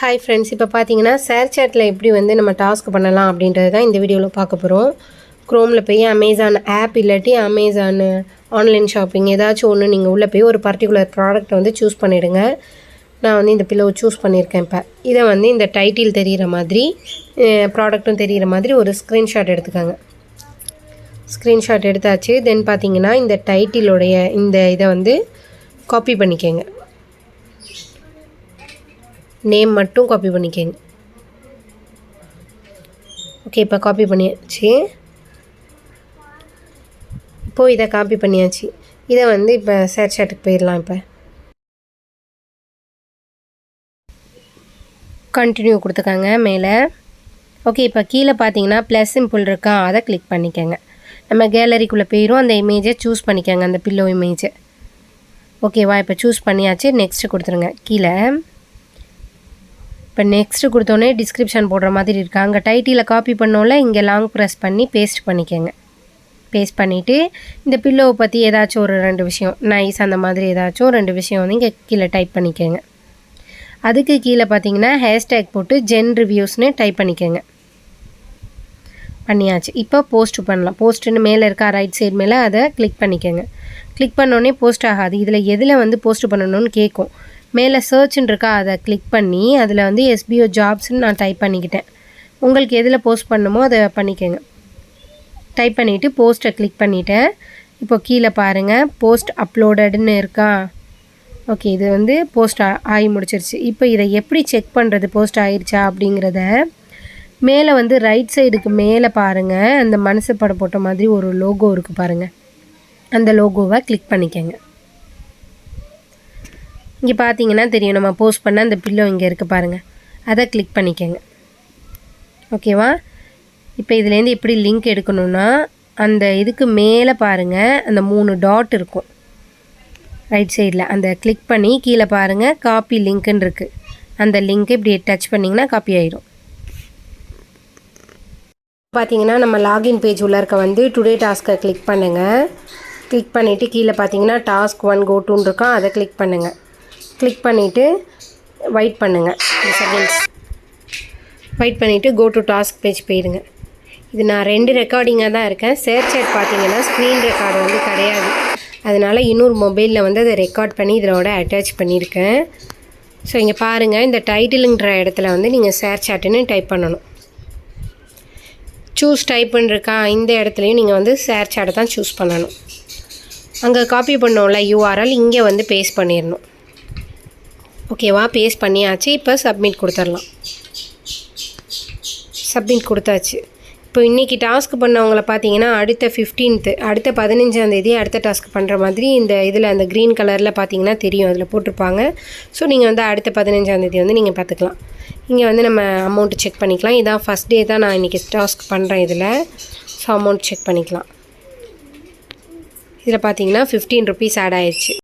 Hi friends இப்போ பார்த்தீங்கன்னா share சேட்டில் எப்படி வந்து நம்ம டாஸ்க் பண்ணலாம் அப்படின்றது தான் இந்த வீடியோவில் பார்க்க போகிறோம் க்ரோமில் போய் அமேசான் ஆப் இல்லாட்டி அமேசான் ஆன்லைன் ஷாப்பிங் ஏதாச்சும் ஒன்று நீங்கள் உள்ளே போய் ஒரு பர்டிகுலர் ப்ராடக்ட்டை வந்து சூஸ் பண்ணிவிடுங்க நான் வந்து இந்த பில்லோ சூஸ் பண்ணியிருக்கேன் இப்போ. இதை வந்து இந்த டைட்டில் தெரிகிற மாதிரி ப்ராடக்ட்டும் தெரிகிற மாதிரி ஒரு ஸ்க்ரீன்ஷாட் எடுத்துக்கோங்க. ஸ்க்ரீன்ஷாட் எடுத்தாச்சு. தென் பார்த்தீங்கன்னா இந்த டைட்டிலோடைய இந்த இதை வந்து காப்பி பண்ணிக்கோங்க. நேம் மட்டும் காப்பி பண்ணிக்கங்க. ஓகே இப்போ காப்பி பண்ணியாச்சு. இப்போது இதை காப்பி பண்ணியாச்சு. இதை வந்து இப்போ சேர் சாட்டுக்கு போயிடலாம் இப்போ. கண்டினியூ கொடுத்துக்காங்க மேலே. ஓகே இப்போ கீழே பார்த்தீங்கன்னா ப்ளஸ் சிம்பிள் இருக்கா அதை கிளிக் பண்ணிக்கோங்க. நம்ம கேலரிக்குள்ளே போயிடும் அந்த இமேஜை சூஸ் பண்ணிக்கோங்க அந்த பில்லோ இமேஜை ஓகேவா இப்போ சூஸ் பண்ணியாச்சு நெக்ஸ்ட்டு கொடுத்துருங்க. கீழே. இப்போ நெக்ஸ்ட்டு கொடுத்தோன்னே டிஸ்கிரிப்ஷன் போடுற மாதிரி இருக்குது அங்கே டைட்டியில் காப்பி பண்ணோம்ல இங்கே லாங் ப்ரெஸ் பண்ணி பேஸ்ட் பண்ணிக்கோங்க. பேஸ்ட் பண்ணிவிட்டு இந்த பில்லோவை பற்றி ஏதாச்சும் ஒரு ரெண்டு விஷயம் நைஸ் அந்த மாதிரி ஏதாச்சும் ரெண்டு விஷயம் வந்து இங்கே கீழே டைப் பண்ணிக்கோங்க. அதுக்கு கீழே பார்த்தீங்கன்னா ஹேஷ்டேக் போட்டு ஜென் ரிவ்யூஸ்னு டைப் பண்ணிக்கோங்க. பண்ணியாச்சு. இப்போ போஸ்ட் பண்ணலாம். போஸ்ட்டுன்னு மேலே இருக்கா ரைட் சைடு மேலே அதை கிளிக் பண்ணிக்கோங்க. கிளிக் பண்ணோடனே போஸ்ட் ஆகாது. இதில் எதில் வந்து போஸ்ட் பண்ணணும்னு கேட்கும் மேலே சர்ச்ன்னு இருக்கா அதை கிளிக் பண்ணி அதில் வந்து எஸ்பிஓ ஜாப்ஸ்ன்னு நான் டைப் பண்ணிக்கிட்டேன். உங்களுக்கு எதில் போஸ்ட் பண்ணுமோ அதை பண்ணிக்கோங்க. டைப் பண்ணிவிட்டு போஸ்ட்டை கிளிக் பண்ணிவிட்டேன் இப்போ கீழே பாருங்கள் போஸ்ட் அப்லோடடுன்னு இருக்கா? ஓகே இது வந்து போஸ்ட் ஆகி முடிச்சிருச்சு. இப்போ இதை எப்படி செக் பண்ணுறது போஸ்ட் ஆகிருச்சா அப்படிங்கிறத மேலே வந்து ரைட் சைடுக்கு மேலே பாருங்கள் அந்த மனசு படம் போட்ட மாதிரி ஒரு லோகோ இருக்குது பாருங்கள் அந்த லோகோவை கிளிக் பண்ணிக்கோங்க. இங்கே பார்த்தீங்கன்னா தெரியும். நம்ம போஸ்ட் பண்ண அந்த பில்லோ இங்கே இருக்குது பாருங்கள் அதை கிளிக் பண்ணிக்கோங்க. ஓகேவா இப்போ இதுலேருந்து எப்படி லிங்க் எடுக்கணும்னா அந்த இதுக்கு மேலே பாருங்கள் அந்த மூணு டாட் இருக்கும். ரைட் சைடில் அந்த கிளிக் பண்ணி கீழே பாருங்கள் காப்பி லிங்க்குன்னு இருக்குது அந்த லிங்க் இப்படி டச் பண்ணிங்கன்னா காப்பி ஆகிடும் பார்த்தீங்கன்னா நம்ம லாகின் பேஜ் உள்ள இருக்க வந்து டுடே டாஸ்க்கை கிளிக் பண்ணுங்கள் கிளிக் பண்ணிவிட்டு கீழே பார்த்தீங்கன்னா டாஸ்க் ஒன் கோ இருக்கும். அதை கிளிக் பண்ணுங்கள் கிளிக் பண்ணிவிட்டு வெயிட் பண்ணுங்கள் செகண்ட்ஸ் வெயிட் பண்ணிவிட்டு கோ டு டாஸ்க் பேஜ் போயிடுங்க இது நான் ரெண்டு ரெக்கார்டிங்காக தான் இருக்கேன். சேர் சேட் பார்த்தீங்கன்னா ஸ்க்ரீன் ரெக்கார்டு வந்து கிடையாது. அதனால் இன்னொரு மொபைலில் வந்து அதை ரெக்கார்ட் பண்ணி இதோட அட்டாச் பண்ணியிருக்கேன். ஸோ இங்கே பாருங்கள் இந்த டைட்டிலுங்கிற இடத்துல வந்து நீங்கள் சேர் சாட்டுன்னு டைப் பண்ணணும். சூஸ் டைப்புன்னு இருக்கா இந்த இடத்துலையும் நீங்கள் வந்து சேர் சாட்டை தான் சூஸ் பண்ணணும். அங்கே காப்பி பண்ணோம்ல யூஆர்எல் இங்கே வந்து பேஸ்ட் பண்ணிடணும். ஓகேவா பேஸ்ட் பண்ணியாச்சு. இப்போ சப்மிட் கொடுத்துடலாம். சப்மிட் கொடுத்தாச்சு. இப்போ இன்றைக்கி டாஸ்க் பண்ணவங்கள பார்த்தீங்கன்னா அடுத்த ஃபிஃப்டீன்த்து அடுத்த பதினஞ்சாந்தேதி அடுத்த டாஸ்க் பண்ணுற மாதிரி இந்த இதில் அந்த க்ரீன் கலரில் பார்த்தீங்கன்னா தெரியும். அதில் போட்டிருப்பாங்க. ஸோ நீங்கள் வந்து அடுத்த பதினஞ்சாந்தேதி வந்து நீங்கள் பார்த்துக்கலாம் இங்கே வந்து நம்ம அமௌண்ட்டு செக் பண்ணிக்கலாம். இதான் ஃபஸ்ட் டே தான் நான் இன்றைக்கி டாஸ்க் பண்ணுறேன் இதில். ஸோ அமௌண்ட் செக் பண்ணிக்கலாம். இதில் பார்த்தீங்கன்னா ஃபிஃப்டீன் ருபீஸ் ஆட் ஆயிடுச்சு.